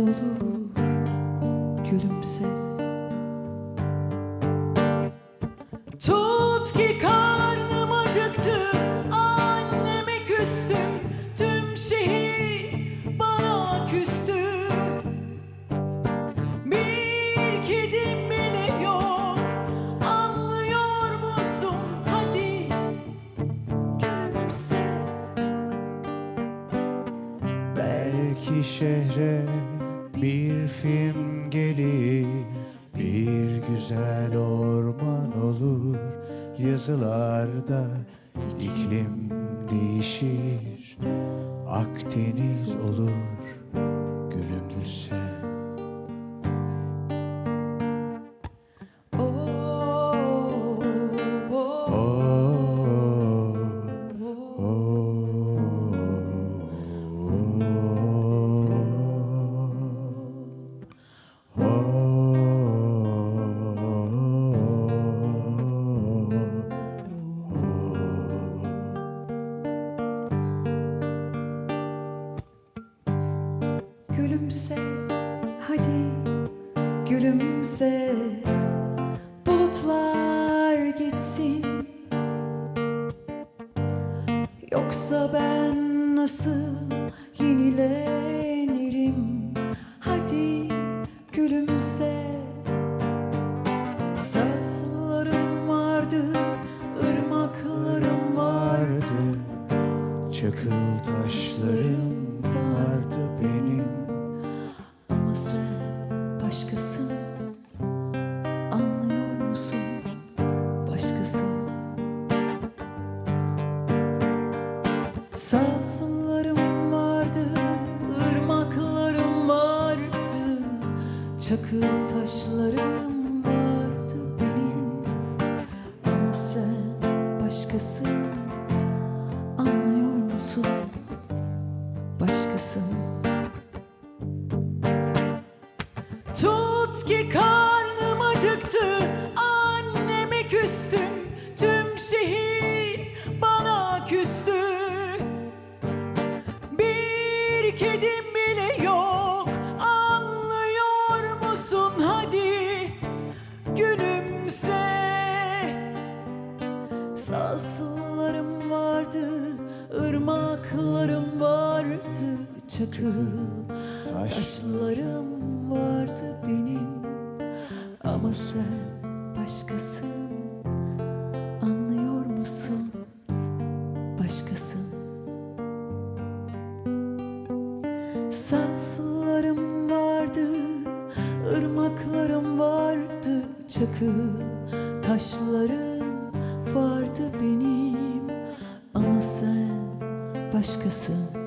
olur gülümse. Tut ki karnım acıktı Anneme küstüm. Tüm şehir bana küstü. Bir kedim bile yok Anlıyor musun? Hadi gülümse. Belki şehre bir film gelir Bir güzel orman olur. Yazılarda iklim değişir Akdeniz olur. Gülümse Gülümse hadi gülümse. Bulutlar gitsin. Yoksa ben nasıl yenilenirim? Hadi gülümse. Sazlarım vardı, ırmaklarım vardı. Çakıl taşlarım benim. Ama sen başkasın. Anlıyor musun? Başkasın. Sazlarım vardı ırmaklarım vardı. Çakıl taşlarım vardı benim. Ama sen başkasın. Anlıyor musun? Başkasın Tut ki karnım acıktı Anneme küstüm. Tüm şehir bana küstü. Bir kedim bile yok Anlıyor musun? Hadi Gülümse. Sazlarım vardı ırmaklarım vardı Çakıl Taş- taşlarım vardı benim Ama sen başkasın. Anlıyor musun? Başkasın. Sazlarım vardı ırmaklarım vardı Çakıl. Taşlarım vardı benim Ama sen başkasın